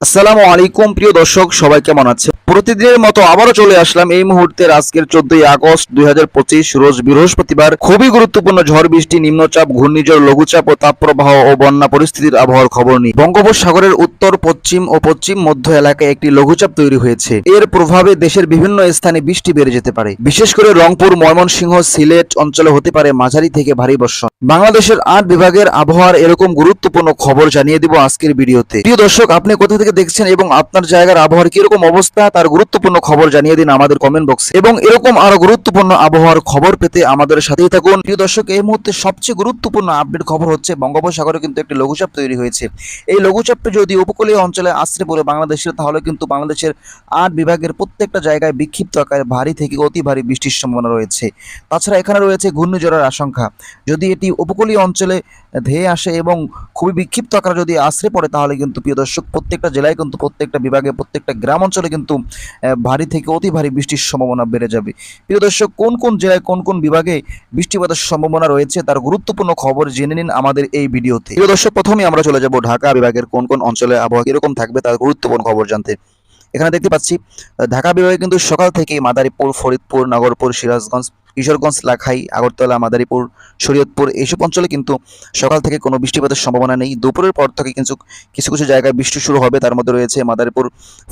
আসসালামু আলাইকুম প্রিয় দর্শক সবাই কেমন আছে প্রতিদিনের মতো আবারও চলে আসলাম এই মুহূর্তের আজকের চোদ্দই আগস্ট দুই হাজার পঁচিশ রোজ বৃহস্পতিবার। খুবই গুরুত্বপূর্ণ ঝড় বৃষ্টি, নিম্নচাপ, ঘূর্ণিঝড়, লঘুচাপ ও তাপপ্রবাহ ও বন্যা পরিস্থিতির আবহাওয়ার খবর নিই বঙ্গোপসাগরের উত্তর, পশ্চিম ও পশ্চিম মধ্য এলাকায় একটি লঘুচাপ তৈরি হয়েছে। এর প্রভাবে দেশের বিভিন্ন স্থানে বৃষ্টি বেড়ে যেতে পারে। বিশেষ করে রংপুর, ময়মনসিংহ, সিলেট অঞ্চলে হতে পারে মাঝারি থেকে ভারী বর্ষণ। বাংলাদেশের আট বিভাগের আবহাওয়ার এরকম গুরুত্বপূর্ণ খবর জানিয়ে দিব আজকের ভিডিওতে। প্রিয় দর্শক, আপনি কোথা থেকে দেখছেন এবং আপনার জায়গার আবহাওয়ার কীরকম অবস্থা তার গুরুত্বপূর্ণ খবর জানিয়ে দিন আমাদের কমেন্ট বক্সে এবং এরকম আরও গুরুত্বপূর্ণ আবহাওয়ার খবর পেতে আমাদের সাথেই থাকুন। প্রিয় দর্শক, এই মুহূর্তে সবচেয়ে গুরুত্বপূর্ণ আপডেট খবর হচ্ছে বঙ্গোপসাগরে কিন্তু একটি লঘুচাপ তৈরি হয়েছে। এই লঘুচাপটি যদি উপকূলীয় অঞ্চলে আশ্রে পড়ে বাংলাদেশের, তাহলে কিন্তু বাংলাদেশের আট বিভাগের প্রত্যেকটা জায়গায় বিক্ষিপ্ত আকারে ভারী থেকে অতি ভারী বৃষ্টির সম্ভাবনা রয়েছে। তাছাড়া এখানে রয়েছে ঘূর্ণিঝড়ের আশঙ্কা। যদি এটি উপকূলীয় অঞ্চলে ধেয়ে আসে এবং খুবই বিক্ষিপ্ত আকারে যদি আশ্রে পড়ে, তাহলে কিন্তু প্রিয় দর্শক, প্রত্যেকটা জেলায় কিন্তু প্রত্যেকটা বিভাগে, প্রত্যেকটা গ্রাম অঞ্চলে কিন্তু ভারী থেকে অতি ভারী বৃষ্টির সম্ভাবনা বেড়ে যাবে। প্রিয় দর্শক, কোন কোন জেলায়, কোন কোন বিভাগে বৃষ্টিপাতের সম্ভাবনা রয়েছে তার গুরুত্বপূর্ণ খবর জেনে নিন আমাদের এই ভিডিওতে। প্রিয় দর্শক প্রথমে আমরা চলে যাব ঢাকা বিভাগের কোন কোন অঞ্চলে আবহাওয়া কীরকম থাকবে তার গুরুত্বপূর্ণ খবর জানতে। এখানে দেখতে পাচ্ছি, ঢাকা বিভাগে কিন্তু সকাল থেকেই মাদারীপুর, ফরিদপুর, নগরপুর, সিরাজগঞ্জ, কিশোরগঞ্জ, লাখাই, আগরতলা, মাদারীপুর, শরীয়তপুর এইসব অঞ্চলে কিন্তু সকাল থেকে কোনো বৃষ্টিপাতের সম্ভাবনা নেই। দুপুরের পর থেকে কিন্তু কিছু কিছু জায়গায় বৃষ্টি শুরু হবে। তার মধ্যে রয়েছে মাদারীপুর,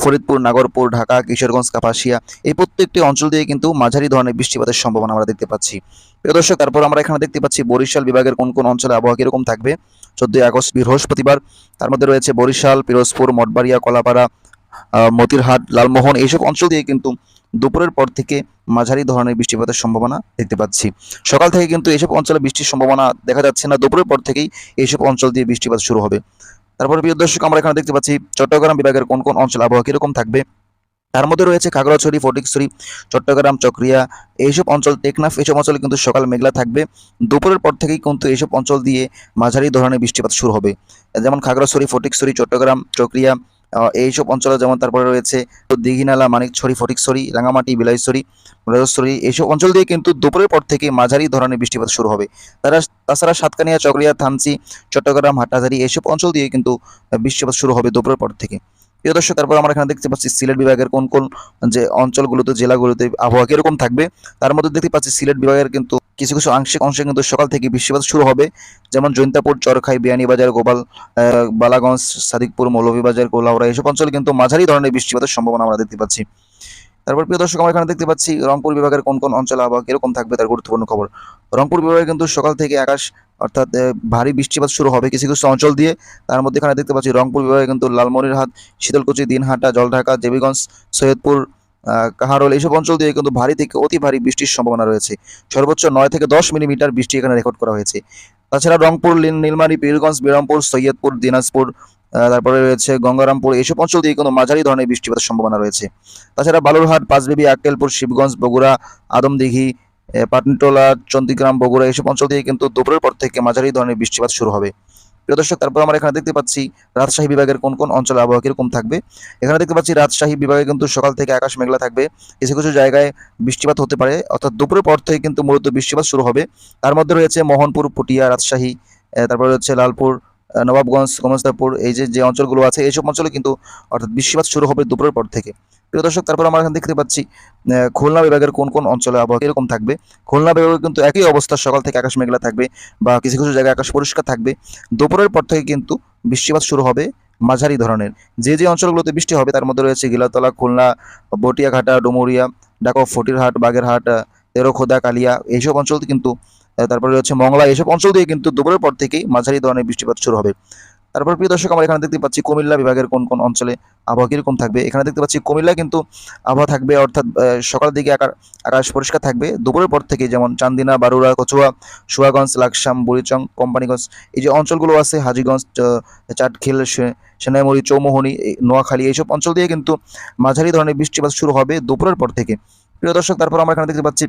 ফরিদপুর, নাগরপুর, ঢাকা, কিশোরগঞ্জ, কাপাসিয়া এই প্রত্যেকটি অঞ্চল দিয়ে কিন্তু মাঝারি ধরনের বৃষ্টিপাতের সম্ভাবনা আমরা দেখতে পাচ্ছি। প্রিয় দর্শক, তারপর আমরা এখানে দেখতে পাচ্ছি বরিশাল বিভাগের কোন কোন অঞ্চলে আবহাওয়া কীরকম থাকবে? চোদ্দই আগস্ট বৃহস্পতিবার, তার মধ্যে রয়েছে বরিশাল, পিরোজপুর, মঠবাড়িয়া, কলাপাড়া মতিরহাট, লালমোহন এইসব অঞ্চল দিয়ে কিন্তু দুপুরের পর থেকে মাঝারি ধরনের বৃষ্টিপাতের সম্ভাবনা দেখতে পাচ্ছি। সকাল থেকে কিন্তু এইসব অঞ্চলে বৃষ্টির সম্ভাবনা দেখা যাচ্ছে না। দুপুরের পর থেকেই এইসব অঞ্চল দিয়ে বৃষ্টিপাত শুরু হবে। তারপরে প্রিয় দর্শক, আমরা এখানে দেখতে পাচ্ছি চট্টগ্রাম বিভাগের কোন কোন অঞ্চল আবহাওয়া কীরকম থাকবে। তার মধ্যে রয়েছে খাগড়াছড়ি, ফটিকছড়ি, চট্টগ্রাম, চক্রিয়া এইসব অঞ্চল, টেকনাফ এইসব অঞ্চলে কিন্তু সকাল মেঘলা থাকবে। দুপুরের পর থেকেই কিন্তু এইসব অঞ্চল দিয়ে মাঝারি ধরনের বৃষ্টিপাত শুরু হবে। যেমন খাগড়াছড়ি, ফটিকছড়ি, চট্টগ্রাম, চক্রিয়া এইসব অঞ্চলে যেমন তারপরে রয়েছে দিঘিনালা, মানিকছড়ি, ফটিকছড়ি, রাঙামাটি, বিলাইছড়ি রাজস্থলী এইসব অঞ্চল দিয়ে কিন্তু দুপুরের পর থেকে মাঝারি ধরনের বৃষ্টিপাত শুরু হবে। তারা তাছাড়া সাতকানিয়া, চকরিয়া, থানচি, চট্টগ্রাম হাটাঝারি এইসব অঞ্চল দিয়ে কিন্তু বৃষ্টিপাত শুরু হবে দুপুরের পর থেকে। প্রিয় দর্শক, তারপর আমরা এখানে দেখতে পাচ্ছি সিলেট বিভাগের কোন কোন যে অঞ্চলগুলোতে, জেলাগুলোতে আবহাওয়া কীরকম থাকবে। তার মধ্যে দেখতে পাচ্ছি সিলেট বিভাগের কিন্তু কিছু কিছু আংশিক অংশে কিন্তু সকাল থেকে বৃষ্টিপাত শুরু হবে। যেমন জৈন্তাপুর, চরখাই, বিয়ানীবাজার, গোপাল বালাগঞ্জ, সাদিকপুর, মৌলভীবাজার কোলাহরা এসব অঞ্চলে কিন্তু মাঝারি ধরনের বৃষ্টিপাতের সম্ভাবনা আমরা দেখতে পাচ্ছি। তারপর প্রিয় দর্শক, আমরা এখানে দেখতে পাচ্ছি রংপুর বিভাগের কোন কোন অঞ্চলে আবহাওয়া কীরকম থাকবে তার গুরুত্বপূর্ণ খবর। রংপুর বিভাগে কিন্তু সকাল থেকে আকাশ অর্থাৎ ভারী বৃষ্টিপাত শুরু হবে কিছু কিছু অঞ্চল দিয়ে। তার মধ্যে এখানে দেখতে পাচ্ছি রংপুর বিভাগে কিন্তু লালমনিরহাট, শীতলকুচি, দিনহাটা, জলঢাকা, দেবীগঞ্জ, সৈয়দপুর কাহারোল এইসব অঞ্চল দিয়ে কিন্তু ভারী থেকে অতি ভারী বৃষ্টির সম্ভাবনা রয়েছে। সর্বোচ্চ নয় থেকে দশ মিলিমিটার বৃষ্টি এখানে রেকর্ড করা হয়েছে। তাছাড়া রংপুর নীল- নীলমারী পীরগঞ্জ বিরামপুর সৈয়দপুর, দিনাজপুর তারপরে রয়েছে গঙ্গারামপুর এইসব অঞ্চল দিয়ে কিন্তু মাঝারি ধরনের বৃষ্টিপাতের সম্ভাবনা রয়েছে। তাছাড়া বালুরহাট, পাঁচবিবি, আক্কেলপুর, শিবগঞ্জ, বগুড়া, আদমদিঘি পাটনটোলা, চন্দিগ্রাম, বগুড়া এইসব অঞ্চল দিয়ে কিন্তু দুপুরের পর থেকে মাঝারি ধরনের বৃষ্টিপাত শুরু হবে। প্রিয় দর্শক, তারপর আমরা এখানে দেখতে পাচ্ছি রাজশাহী বিভাগের কোন কোন অঞ্চলে আবহাওয়া কীরকম থাকবে। এখানে দেখতে পাচ্ছি রাজশাহী বিভাগে কিন্তু সকাল থেকে আকাশ মেঘলা থাকবে। কিছু কিছু জায়গায় বৃষ্টিপাত হতে পারে, অর্থাৎ দুপুরের পর থেকে কিন্তু মূলত বৃষ্টিপাত শুরু হবে। তার মধ্যে রয়েছে মোহনপুর, পুটিয়া, রাজশাহী তারপরে রয়েছে লালপুর নবাবগঞ্জ গোমস্তাপুর এই যে যে অঞ্চলগুলো আছে, এইসব অঞ্চলে কিন্তু অর্থাৎ বৃষ্টিপাত শুরু হবে দুপুরের পর থেকে। প্রিয় দর্শক, তারপর আমরা এখানে দেখতে পাচ্ছি খুলনা বিভাগের কোন কোন অঞ্চলে আবহাওয়া কীরকম থাকবে? খুলনা বিভাগে কিন্তু একই অবস্থা, সকাল থেকে আকাশ মেঘলা থাকবে বা কিছু কিছু জায়গায় আকাশ পরিষ্কার থাকবে। দুপুরের পর থেকে কিন্তু বৃষ্টিপাত শুরু হবে মাঝারি ধরনের। যে যে অঞ্চলগুলোতে বৃষ্টি হবে, তার মধ্যে রয়েছে গিলাতলা, খুলনা, বটিয়াঘাটা, ডুমুরিয়া ডাকো ফটিরহাট, বাগেরহাট তেরোখোদা, কালিয়া, এইসব অঞ্চল কিন্তু তারপরে রয়েছে মংলা এইসব অঞ্চল দিয়ে কিন্তু দুপুরের পর থেকেই মাঝারি ধরনের বৃষ্টিপাত শুরু হবে। তারপর প্রিয় দর্শক, আমরা এখানে দেখতে পাচ্ছি কুমিল্লা বিভাগের কোন কোন অঞ্চলে আবহাওয়া কীরকম থাকবে। এখানে দেখতে পাচ্ছি কুমিল্লা কিন্তু আবহাওয়া থাকবে, অর্থাৎ সকালের দিকে আকার, আকাশ পরিষ্কার থাকবে। দুপুরের পর থেকে যেমন চান্দিনা বারুরা কচুয়া, সুয়াগঞ্জ, লাকসাম, বুড়িচং, কোম্পানিগঞ্জ, এই যে অঞ্চলগুলো আছে, হাজিগঞ্জ চাটখিল সেনাইমুড়ি, চৌমোহনী নোয়াখালী, এইসব অঞ্চল দিয়ে কিন্তু মাঝারি ধরনের বৃষ্টিপাত শুরু হবে দুপুরের পর থেকে। প্রিয় দর্শক, তারপর আমরা এখানে দেখতে পাচ্ছি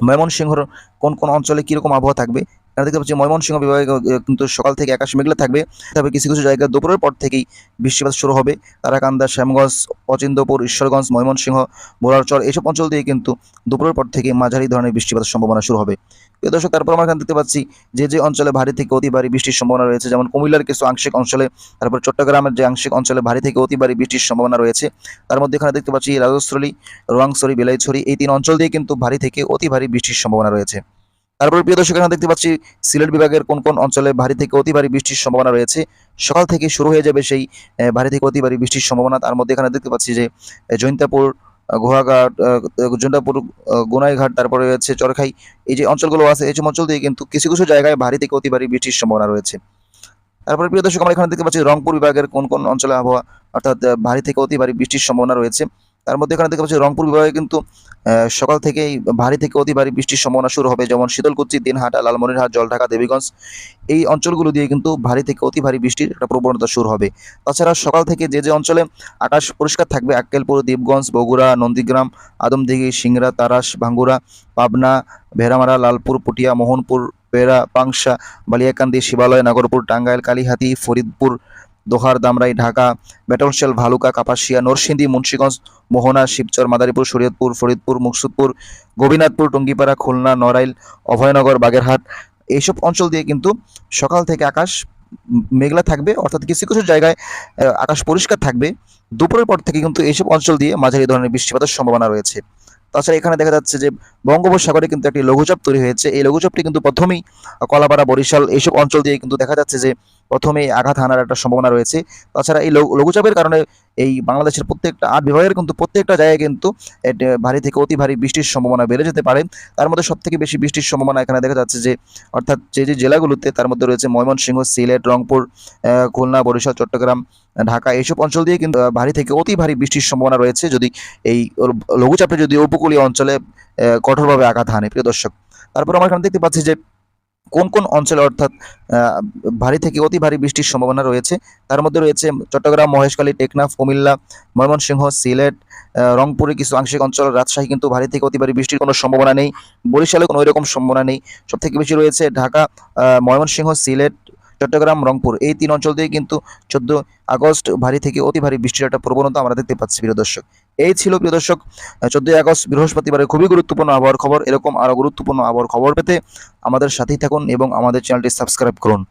ময়মনসিংহর কোন কোন অঞ্চলে কীরকম আবহাওয়া থাকবে? এখানে দেখতে পাচ্ছি ময়মনসিংহ বিভাগে কিন্তু সকাল থেকে আকাশ মেঘলা থাকবে। তবে কিছু কিছু জায়গায় দুপুরের পর থেকেই বৃষ্টিপাত শুরু হবে। তারাকান্দা, শ্যামগঞ্জ অচিন্দপুর ঈশ্বরগঞ্জ, ময়মনসিংহ বোরারচর এইসব অঞ্চল দিয়ে কিন্তু দুপুরের পর থেকে মাঝারি ধরনের বৃষ্টিপাতের সম্ভাবনা শুরু হবে। প্রিয় দর্শক, তারপর আমরা এখানে দেখতে পাচ্ছি যে যে অঞ্চলে ভারী থেকে অতি ভারী বৃষ্টির সম্ভাবনা রয়েছে, যেমন কুমিল্লার কিছু আংশিক অঞ্চলে, তারপর চট্টগ্রামের যে আংশিক অঞ্চলে ভারী থেকে অতি ভারী বৃষ্টির সম্ভাবনা রয়েছে, তার মধ্যে এখানে দেখতে পাচ্ছি রাজস্থলী রোয়াংছড়ি, বেলাইছড়ি, এই তিন অঞ্চল দিয়ে কিন্তু ভারী থেকে অতি ভারী বৃষ্টির সম্ভাবনা রয়েছে। তারপর প্রিয় দর্শক এখানে দেখতে পাচ্ছি সিলেট বিভাগের কোন কোন অঞ্চলে ভারী থেকে অতি ভারী বৃষ্টির সম্ভাবনা রয়েছে। সকাল থেকে শুরু হয়ে যাবে সেই ভারী থেকে অতি ভারী বৃষ্টির সম্ভাবনা। তার মধ্যে এখানে দেখতে পাচ্ছি যে জৈন্তাপুর আহ, জৈন্তাপুর গোনাইঘাট তারপরে রয়েছে চরখাই এই যে অঞ্চলগুলো আছে এই সব অঞ্চল দিয়ে কিন্তু কিছু কিছু জায়গায় ভারী থেকে অতি ভারী বৃষ্টির সম্ভাবনা রয়েছে। তারপরে প্রিয় দর্শক আমরা এখানে দেখতে পাচ্ছি রংপুর বিভাগের কোন কোন অঞ্চলে আবহাওয়া অর্থাৎ ভারী থেকে অতি ভারী বৃষ্টির সম্ভাবনা রয়েছে। তার মধ্যে এখানে দেখতে পাচ্ছি রংপুর বিভাগে কিন্তু সকাল থেকেই ভারী থেকে অতি ভারী বৃষ্টির সম্ভাবনা শুরু হবে। যেমন শীতলকুচি, দিনহাটা, লালমনিরহাট, জলঢাকা, দেবীগঞ্জ, এই অঞ্চলগুলো দিয়ে কিন্তু ভারী থেকে অতি ভারী বৃষ্টির একটা প্রবণতা শুরু হবে। তাছাড়া সকাল থেকে যে যে অঞ্চলে আকাশ পরিষ্কার থাকবে, আক্কেলপুর দ্বীপগঞ্জ বগুড়া, নন্দীগ্রাম, আদমদিঘি, সিংড়া, তারাস ভাঙ্গুরা পাবনা, ভেড়ামারা, লালপুর, পুটিয়া, মোহনপুর পেরা পাংশা, বালিয়াকান্দি, শিবালয়, নাগরপুর, টাঙ্গাইল, কালীহাতি, ফরিদপুর দোহার দামরাই ঢাকা বেটনশেল ভালুকা, কাপাসিয়া, নরসিংদী, মুন্সীগঞ্জ, মোহনা, শিবচর, মাদারীপুর, শরীয়তপুর, ফরিদপুর, মুকসুদপুর গোবিনাথপুর টুঙ্গিপাড়া, খুলনা, নড়াইল, অভয়নগর, বাগেরহাট, এইসব অঞ্চল দিয়ে কিন্তু সকাল থেকে আকাশ মেঘলা থাকবে, অর্থাৎ কিছু কিছু জায়গায় আকাশ পরিষ্কার থাকবে। দুপুরের পর থেকে কিন্তু এইসব অঞ্চল দিয়ে মাঝারি ধরনের বৃষ্টিপাতের সম্ভাবনা রয়েছে। তাছাড়া এখানে দেখা যাচ্ছে যে বঙ্গোপসাগরে কিন্তু একটি লঘুচাপ তৈরি হয়েছে। এই লঘুচাপটি কিন্তু প্রথমেই কলাপাড়া, বরিশাল এইসব অঞ্চল দিয়ে কিন্তু দেখা যাচ্ছে যে প্রথমেই আঘাত হানার একটা সম্ভাবনা রয়েছে। তাছাড়া এই লঘু- লঘুচাপের কারণে এই বাংলাদেশের প্রত্যেকটা আট বিভাগের কিন্তু প্রত্যেকটা জায়গায় কিন্তু ভারী থেকে অতি ভারী বৃষ্টির সম্ভাবনা বেড়ে যেতে পারে। তার মধ্যে সব থেকে বেশি বৃষ্টির সম্ভাবনা এখানে দেখা যাচ্ছে যে, অর্থাৎ যে যে জেলাগুলোতে তার মধ্যে রয়েছে ময়মনসিংহ, সিলেট, রংপুর খুলনা, বরিশাল, চট্টগ্রাম, ঢাকা, এইসব অঞ্চল দিয়ে কিন্তু ভারী থেকে অতি ভারী বৃষ্টির সম্ভাবনা রয়েছে। যদি এই লঘুচাপে যদি উপকূলীয় অঞ্চলে কঠোরভাবে আঘাত হানে প্রিয় দর্শক। তারপর আমরা এখানে দেখতে পাচ্ছি যে কোন কোন অঞ্চলে অর্থাৎ ভারী থেকে অতি ভারী বৃষ্টির সম্ভাবনা রয়েছে। তার মধ্যে রয়েছে চট্টগ্রাম মহেশখালী টেকনাফ কুমিল্লা ময়মনসিংহ সিলেট আহ, রংপুরে কিছু আংশিক অঞ্চল রাজশাহী কিন্তু ভারী থেকে অতি ভারী বৃষ্টির কোনো সম্ভাবনা নেই। বরিশালে কোনো ওইরকম সম্ভাবনা নেই। সব থেকে বেশি রয়েছে ঢাকা ময়মনসিংহ সিলেট চট্টগ্রাম, রংপুর এই তিন অঞ্চল দিয়ে কিন্তু চোদ্দ আগস্ট ভারী থেকে অতি ভারী বৃষ্টির একটা প্রবণতা আমরা দেখতে পাচ্ছি, প্রিয় দর্শক। এই ছিল, প্রিয় দর্শক, চোদ্দই আগস্ট বৃহস্পতিবারে খুবই গুরুত্বপূর্ণ আবহাওয়ার খবর। এরকম আরও গুরুত্বপূর্ণ আবহাওয়ার খবর পেতে আমাদের সাথেই থাকুন এবং আমাদের চ্যানেলটি সাবস্ক্রাইব করুন।